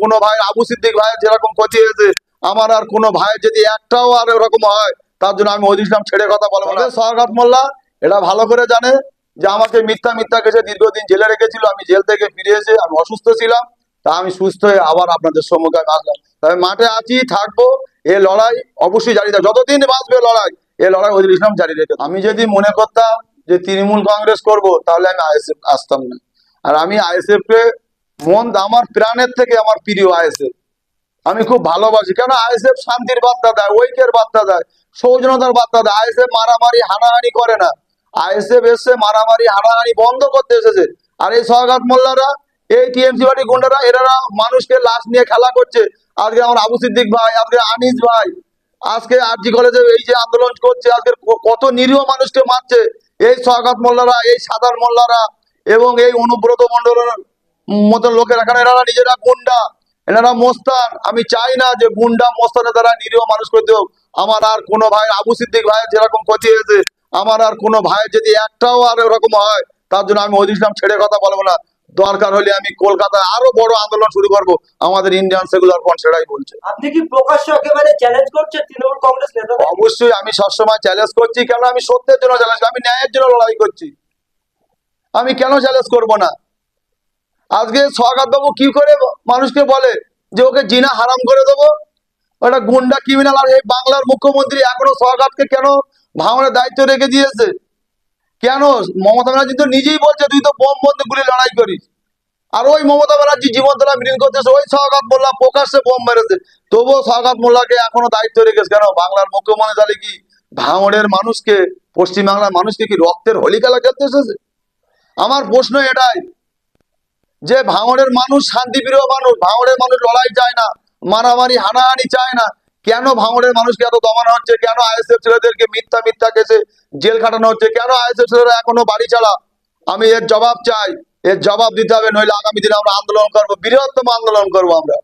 কোনো ভাই আবু সিদ্দিক ভাইয়ের যেরকম ক্ষতি হয়েছে, আমার আর কোনো ভাই যদি একটাও আর এরকম হয়, তার জন্য আমি ইসলাম ছেড়ে কথা বলব না। সরকার মোল্লা এটা ভালো করে জানে যে আমাকে মিথ্যা মিথ্যা কেসে দীর্ঘদিন জেলে রেখেছিল, আমি জেল থেকে ফিরে এসে আমি অসুস্থ ছিলাম, তা আমি সুস্থ হয়ে আবার আপনাদের সম্মুখে আসলাম। তবে মাঠে আছি, থাকব, এ লড়াই অবশ্যই জারি থাকবে। যতদিন বাঁচবে লড়াই, এ লড়াই ওই ইসলাম জারি রেখে আমি যদি মনে করতাম যে তৃণমূল কংগ্রেস করব, তাহলে আমি আইএসএফ আসতাম না। আর আমি আইএসএফ কে মন আমার প্রাণের থেকে আমার প্রিয় আইএসএফ। আমি খুব ভালোবাসি। কেন? আইএসএফ শান্তির বার্তা দেয়, ঐক্যের বার্তা দেয় সৌজনতার বার্তা দেয়। আইএসএফ মারামারি, হানাহানি করে না। আইএসএফ এসে মারামারি, হানাহানি বন্ধ করতে এসেছে। আর এই সহগাত মোল্লারা, এই টিএমসি পার্টি গুন্ডারা এরা মানুষকে লাশ নিয়ে খেলা করছে। আজকে আমার আবু সিদ্দিক ভাই, আজকে আনিস ভাই, আজকে আরজি কলেজে এই যে আন্দোলন করছে, আজকে কত নিরীহ মানুষকে মারছে। এই সহগাত মোল্লারা, এই সাধারণ মোল্লারা এবং এই অনুব্রত মন্ডলের মতো লোকেরা এখানে এনারা নিজেরা গুন্ডা এনারা মোস্তান। আমি চাই না যে গুন্ডা মোস্তানের দ্বারা নিরীহ মানুষ করতে হোক আমার আর কোনো ভাই আবু সিদ্দিক ভাইয়ের যেরকম ক্ষতি হয়েছে আমার আর কোনো ভাই যদি একটাও আর এরকম হয় তার জন্য আমি ওই ইসলাম ছেড়ে কথা বলব না। দরকার হলে আমি কলকাতায় আরও বড় আন্দোলন শুরু করব। আমাদের ইন্ডিয়ান সেকুলার ফ্রন্ট সেটাই বলছে। আপনি কি প্রকাশ্য একেবারে চ্যালেঞ্জ করছেন তৃণমূল কংগ্রেস নেতা অবশ্যই আমি সবসময় চ্যালেঞ্জ করছি কেন আমি সত্যের জন্য চ্যালেঞ্জ আমি ন্যায়ের জন্য লড়াই করছি। আমি কেন চ্যালেঞ্জ করব না? আজকে সরকার বাবু কি করে মানুষকে বলে? যে ওকে জিনা হারাম করে দেবো। ওটা গুন্ডা ক্রিমিনাল আর এই বাংলার মুখ্যমন্ত্রী এখনও সরকারকে কেন ভাঙনের দায়িত্ব রেখে দিয়েছে? কেন? মমতা ব্যানার্জি তো নিজেই বলছে, তুই তো বোম বন্ধু গুলি লড়াই করিস। আর ওই মমতা ব্যানার্জি জীবনতলা মিটিং করতেছে ওই সহগাত মোল্লা প্রকাশ্যে বোম মেরেছে। তবুও সহগাত মোল্লাকে এখনও দায়িত্ব রেখেছে কেন? বাংলার মুখ্যমন্ত্রী তাহলে কি ভাঙড়ের মানুষকে পশ্চিম বাংলার মানুষকে কি রক্তের হোলি খেলা খেলতে এসেছে? আমার প্রশ্ন এটাই যে ভাঙড়ের মানুষ শান্তিপ্রিয় মানুষ, ভাঙড়ের মানুষ লড়াই চায় না, মারামারি, হানাহানি চায় না। কেন ভাঙড়ের মানুষকে এত দমানো হচ্ছে? কেন আইএসএফ ছেলেদেরকে মিথ্যা মিথ্যা কেসে জেল খাটানো হচ্ছে? কেন আইএসএফ ছেলেরা এখনও বাড়ি ছাড়া আমি এর জবাব চাই, এর জবাব দিতে হবে, নইলে আগামী দিনে আমরা আন্দোলন করব, বৃহত্তম আন্দোলন করব আমরা।